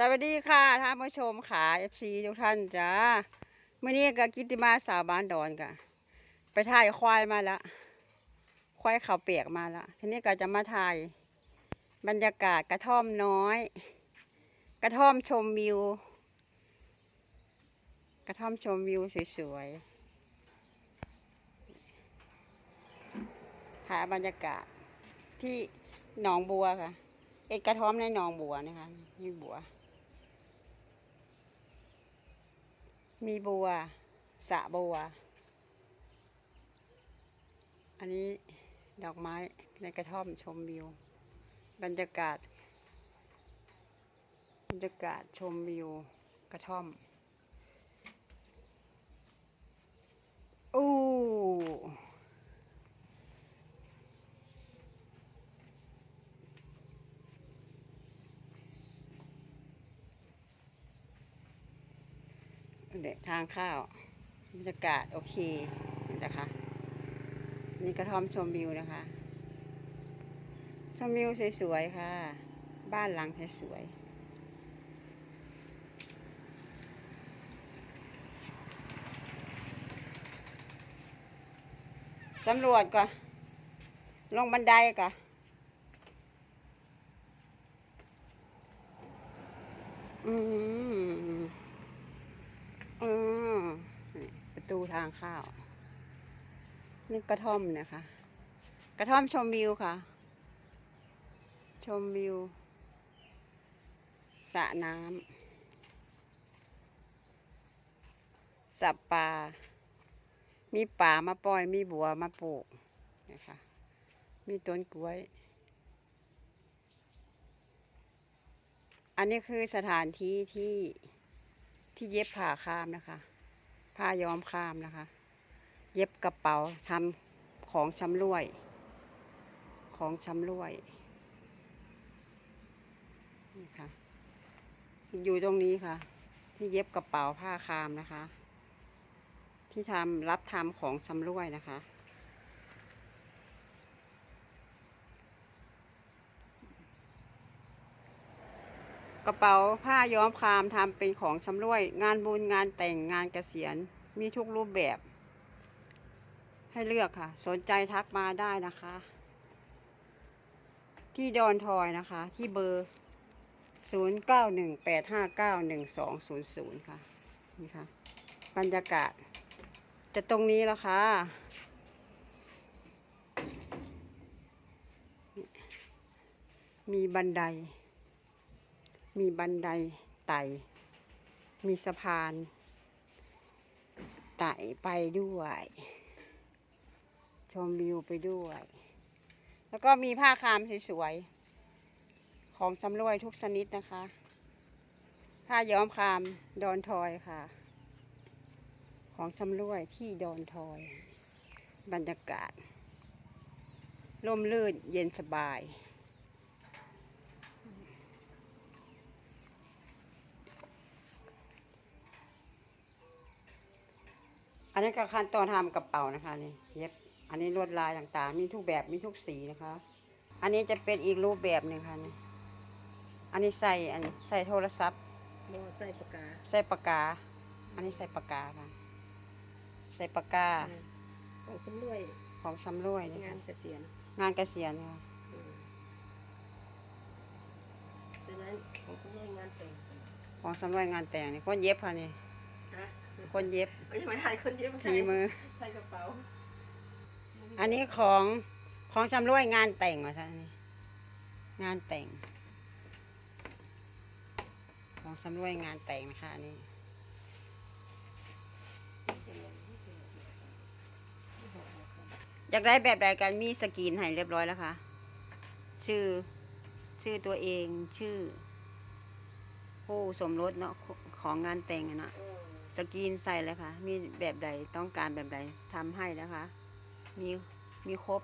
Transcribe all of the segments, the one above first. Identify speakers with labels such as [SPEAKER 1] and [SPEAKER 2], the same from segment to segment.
[SPEAKER 1] สวัสดีค่ะท่านผู้ชมขาเอฟซีทุกท่านจ้าเมื่อนี้ก็กิติมาสาวบ้านดอนกะไปถ่ายควายมาละควายเขาวเปียกมาละทีนี้ก็จะมาถ่าย บรรยากาศกระท่อมน้อย กระท่อมชมวิว กระท่อมชมวิวสวยๆถ่ายบรรยากาศที่หนองบัวค่ะ เอกกระท่อมในหนองบัวนะคะนี่บัว มีบัวสะบัว อันนี้ดอกไม้ในกระท่อมชมวิว บรรยากาศ บรรยากาศชมวิวกระท่อม อู้ เด็กทางข้าวบรรยากาศโอเคนะคะ นี่กระท่อมชมวิวนะคะ ชมวิวสวยๆค่ะ บ้านหลังสวยๆสำรวจก่อน ลงบันไดก่อน อืม อืมนี่ประตูทางเข้าวนี่กระท่อมนะคะ กระท่อมชมวิวค่ะ ชมวิวสระน้ำสับปลามีป่ามาปล่อย มีบัวมาปลูกนะคะ มีต้นกล้วย อันนี้คือสถานที่ที่ ที่เย็บผ้าคามนะคะ ผ้าย้อมคามนะคะ เย็บกระเป๋าทำของชำร่วย ของชำร่วยนี่ค่ะ อยู่ตรงนี้ค่ะ ที่เย็บกระเป๋าผ้าคามนะคะ ที่ทำรับทำของชำร่วยนะคะ กระเป๋าผ้าย้อมครามทำเป็นของชำร่วย งานบุญงานแต่งงานเกษียณมีทุกรูปแบบ ให้เลือกค่ะ สนใจทักมาได้นะคะ ที่ดอนทอยนะคะ ที่เบอร์ 0 9 1 8 5 9 1 2 0 0 ค่ะ นี่ค่ะ บรรยากาศ จะตรงนี้แล้วค่ะมีบันได มีบันไดไต่ มีสะพาน ไต่ไปด้วย ชมวิวไปด้วย แล้วก็มีผ้าคามสวยๆ ของสำรวยทุกชนิดนะคะ ผ้าย้อมคามดอนทอยค่ะ ของสำรวยที่ดอนทอย บรรยากาศร่มรื่นเย็นสบาย อันนี้ก็ขั้นตอนทำกระเป๋านะคะนี่เย็บ อันนี้ลวดลายต่างๆ มีทุกแบบมีทุกสีนะคะ อันนี้จะเป็นอีกรูปแบบหนึ่งค่ะนี่อันนี้ใส่อันนี้ใส่โทรศัพท์
[SPEAKER 2] โมใส่ปากกา
[SPEAKER 1] ใส่ปากกา อันนี้ใส่ปากกาค่ะ ใส่ปากกา
[SPEAKER 2] ของสำรวย
[SPEAKER 1] ของสำรวยนะ
[SPEAKER 2] งา
[SPEAKER 1] คะ
[SPEAKER 2] นเกษียณ
[SPEAKER 1] งานเกษียณค่ะ
[SPEAKER 2] อืมจากนั้นของสำรวยงานแต่ง
[SPEAKER 1] ของสำรวยงานแต่งนี่คนเย็บค่ะนี่
[SPEAKER 2] ฮะ
[SPEAKER 1] คนเย็บ
[SPEAKER 2] ไม่ใช่ไม่ถ่ายคนเย็บ
[SPEAKER 1] ฝีมือ
[SPEAKER 2] ใส่กระเป๋า
[SPEAKER 1] อันนี้ของของสำรวยงานแต่งว่ะท่านนี่งานแต่ง ของสำรวยงานแต่งนะคะอันนี้อยากได้แบบใดกันมีสกรีนให้เรียบร้อยแล้วค่ะ ชื่อ ชื่อตัวเองชื่อ ผู้สมรสเนาะของงานแต่งอะเนาะ
[SPEAKER 2] อืม
[SPEAKER 1] สกรีนใส่เลยค่ะ มีแบบใดต้องการแบบใดทำให้นะคะ มีมีครบ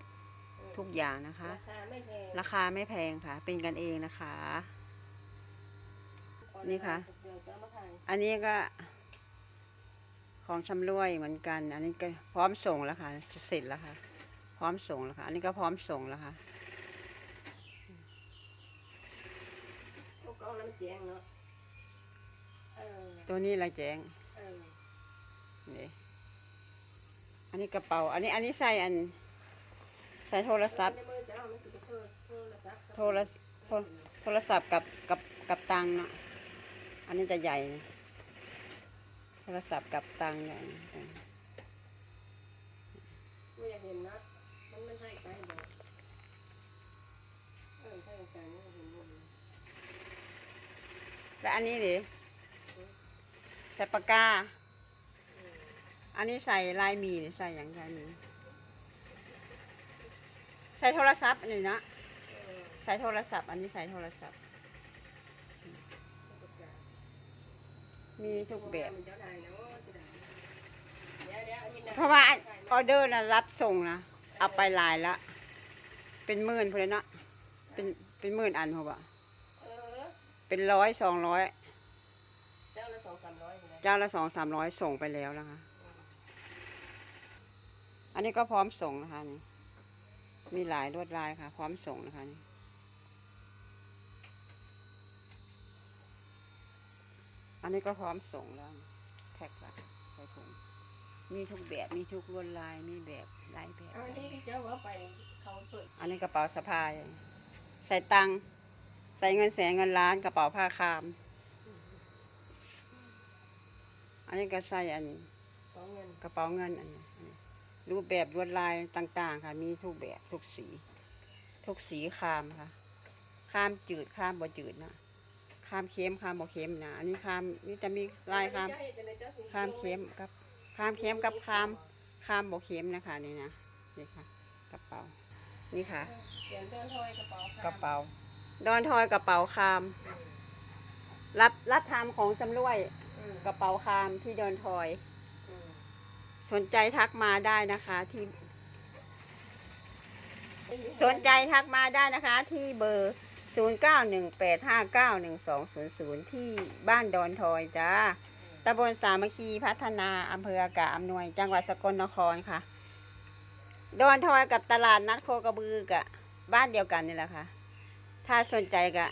[SPEAKER 1] ทุกอย่างนะคะ
[SPEAKER 2] ราคาไม่แพง
[SPEAKER 1] ราคาไม่แพงค่ะ เป็นกันเองนะคะ นี่ค่ะ
[SPEAKER 2] เดี๋ยวจะเอามาถ่าย
[SPEAKER 1] อันนี้ก็ ของชำร่วยเหมือนกัน อันนี้ก็พร้อมส่งแล้วค่ะ เสร็จแล้วค่ะ พร้อมส่งแล้วค่ะ อันนี้ก็พร้อมส่งแล้วค่ะ
[SPEAKER 2] เอากล้องแล้วมันแจ้งเนาะอ
[SPEAKER 1] ตัวนี้ละแจง
[SPEAKER 2] เออ
[SPEAKER 1] นี่อันนี้กระเป๋า อันนี้อันนี้ใส่อัน ใส่โทรศัพท์
[SPEAKER 2] ในมือเจ้ามันสิไปโทรโทรศัพท์
[SPEAKER 1] โทรโทรโทรศัพท์กับกับกับตังค์เนาะอันนี้จะใหญ่นะโทรศัพท์กับตังค์ใหญ่นะ
[SPEAKER 2] ไม่อยากเห็นนะมันมันให้ไปเดี๋ยวเออใช่ใจนี่เห็นหมดเลย
[SPEAKER 1] แล้วอันนี้ดิ ใส่ปากกา อันนี้ใส่ลายมีหรือใส่อย่างไรมีใส่โทรศัพท์อันนี้นะใส่โทรศัพท์ อันนี้ใส่โทรศัพท์ มีทุกแบบ
[SPEAKER 2] เพ
[SPEAKER 1] ราะว่าออเดอร์นะรับส่งนะเอาไปลายละเป็นหมื่นพอเลยเนาะเป็นเป็นหมื่นอันพอปะ
[SPEAKER 2] เออ
[SPEAKER 1] เป็นร้อยสองร้อย
[SPEAKER 2] เจ้าละสองสามร้อยอยู่นะ
[SPEAKER 1] เจ้าละสองสามร้อยส่งไปแล้วนะคะ อันนี้ก็พร้อมส่งนะคะนี่ มีหลายลวดลายค่ะ พร้อมส่งนะคะนี่อันนี้ก็พร้อมส่งแล้วแพ็คละใส่ถุงมีทุกแบบมีทุกลวดลายมีแบบหลายแบบ
[SPEAKER 2] เอาอันนี้เจ้าว่าไปเขาเปิด
[SPEAKER 1] อันนี้กระเป๋าสะพาย ใส่ตังค์ใส่เงินแสนเงินล้านกระเป๋าผ้าคาม อันนี้ก็ใส่อัน
[SPEAKER 2] ของเงิน
[SPEAKER 1] กระเป๋าเงินอันนี้อันนี้รูปแบบลวดลายต่างๆ ค่ะ มีทุกแบบทุกสี ทุกสีคามค่ะคามจืดคามบ่จืดนะคามเค็มคามบ่เค็มนะอันนี้คามนี่จะมีลายคาม
[SPEAKER 2] เจ้เฮ็ดจังไดเจ้สิ
[SPEAKER 1] คามเค็มกับคามเค็มกับคามคามบ่เค็มนะคะนี่นะนี่ค่ะ กระเป๋า นี่ค่ะ
[SPEAKER 2] เขียนเพื่อนทอยกระเป๋าก
[SPEAKER 1] ระเป๋าดอนทอยกระเป๋าคาม รับรับทำของสำรวย
[SPEAKER 2] อืม
[SPEAKER 1] กระเป๋าคามที่ดอนทอย
[SPEAKER 2] อืม
[SPEAKER 1] สนใจทักมาได้นะคะที่ สนใจทักมาได้นะคะที่เบอร์ 0918591200 ที่บ้านดอนทอยจ้าตำบลสามัคคีพัฒนาอำเภออากาศอำนวย จังหวัดสกลนครค่ะ ดอนทอยกับตลาดนัดโคกระบือกะบ้านเดียวกันนี่แหละค่ะ ถ้าสนใจกะ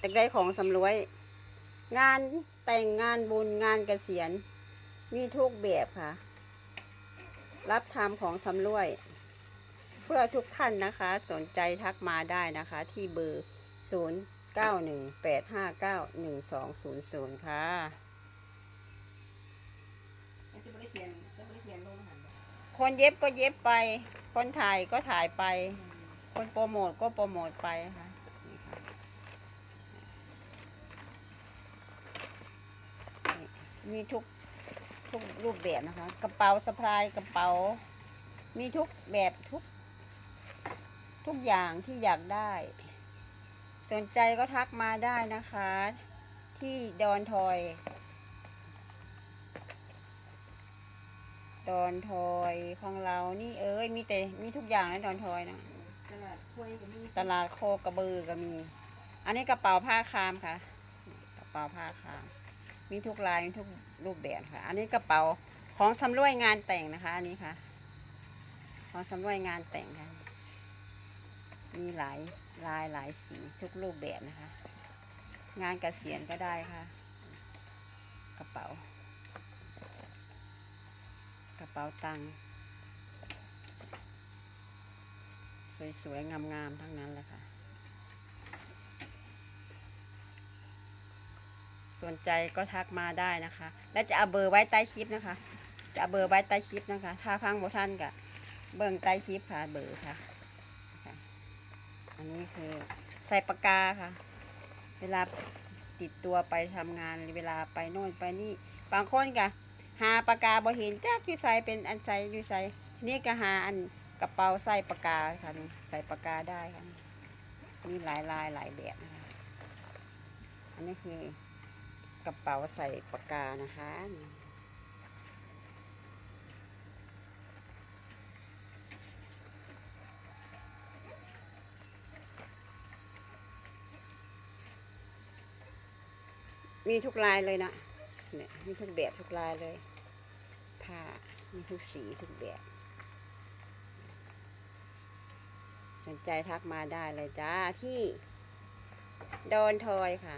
[SPEAKER 1] จะได้ของสำรวย งาน แต่งงานบุญงานเกษียณ มีทุกแบบค่ะ รับทำของสำรวย เพื่อทุกท่านนะคะ สนใจทักมาได้นะคะ ที่เบอร์ 0 9 1 8 5 9 1 2 0 0 ค่ะคนเย็บก็เย็บไป คนถ่ายก็ถ่ายไป คนโปรโมทก็โปรโมทไปค่ะนี่ มีทุกทุกรูปแบบนะคะ กระเป๋าสะพายกระเป๋า มีทุกแบบทุก ทุกอย่างที่อยากได้ สนใจก็ทักมาได้นะคะ ที่ดอนทอยดอนทอยของเรา นี่เอ้ย มีแต่ มีทุกอย่างนะดอนทอยนะ
[SPEAKER 2] ตลาดกล้วยก็มี
[SPEAKER 1] ตลาดโคกระบือก็มี อันนี้กระเป๋าผ้าคามค่ะ กระเป๋าผ้าคาม มีทุกลายมีทุกรูปแบบค่ะ อันนี้กระเป๋าของสำรวยงานแต่งนะคะ อันนี้ค่ะ ของสำรวยงานแต่งค่ะ มีหลายลายหลายสีทุกรูปแบบนะคะ งานกเกษียณก็ได้ค่ะ กระเป๋า กระเป๋าตังค์สวยๆงามๆทั้งนั้นเลยค่ะ สนใจก็ทักมาได้นะคะ และจะเอาเบอร์ไว้ใต้คลิปนะคะ จะเอาเบอร์ไว้ใต้คลิปนะคะ ถ้าฟังบ่ท่านก็เบิ่งใต้คลิปค่ะเบอร์ค่ะ อันนี้คือใส่ปากกาค่ะ เวลาติดตัวไปทำงานหรือเวลาไปโน่นไปนี่บางคนก็หาปากกาบ่เห็นจักอยู่ใส่เป็นอันใส่อยู่ใส่นี่ก็หาอันกระเป๋าใส่ปากกาค่ะนี่ใส่ปากกาได้ค่ะมีหลายลายหลายแบบนะคะอันนี้คือ กระเป๋าใส่ปากกานะคะมีทุกลายเลยนะเนี่ยมีทุกแบบทุกลายเลย ผ้า มีทุกสีทุกแบบ สนใจทักมาได้เลยจ้าที่โดนทอยค่ะ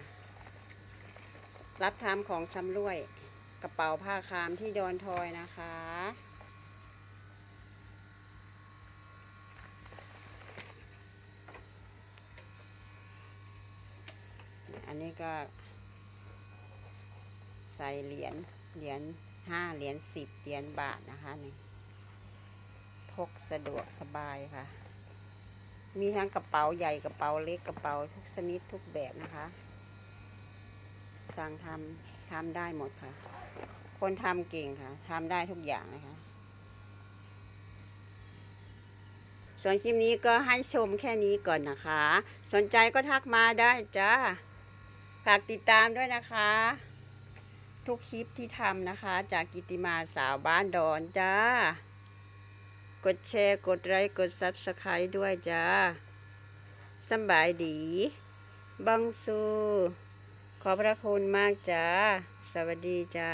[SPEAKER 1] รับทำของชำร่วยกระเป๋าผ้าคามที่ดอนทอยนะคะ อันนี้ก็ ใส่เหรียญเหรียญห้าเหรียญสิบเหรียญบาทนะคะนี่พกสะดวกสบายค่ะ มีทั้งกระเป๋าใหญ่กระเป๋าเล็กกระเป๋าทุกชนิดทุกแบบนะคะ สั่งทำทำได้หมดค่ะ คนทำเก่งค่ะทำได้ทุกอย่างนะคะ ส่วนคลิปนี้ก็ให้ชมแค่นี้ก่อนนะคะ สนใจก็ทักมาได้จ้าฝากติดตามด้วยนะคะ ทุกคลิปที่ทำนะคะ จากกิติมาสาวบ้านดอนจ้า กดแชร์กดไลค์กดซับสไครต์ด้วยจ้าสบายดีบังซู ขอบพระคุณมากจ้า สวัสดีจ้า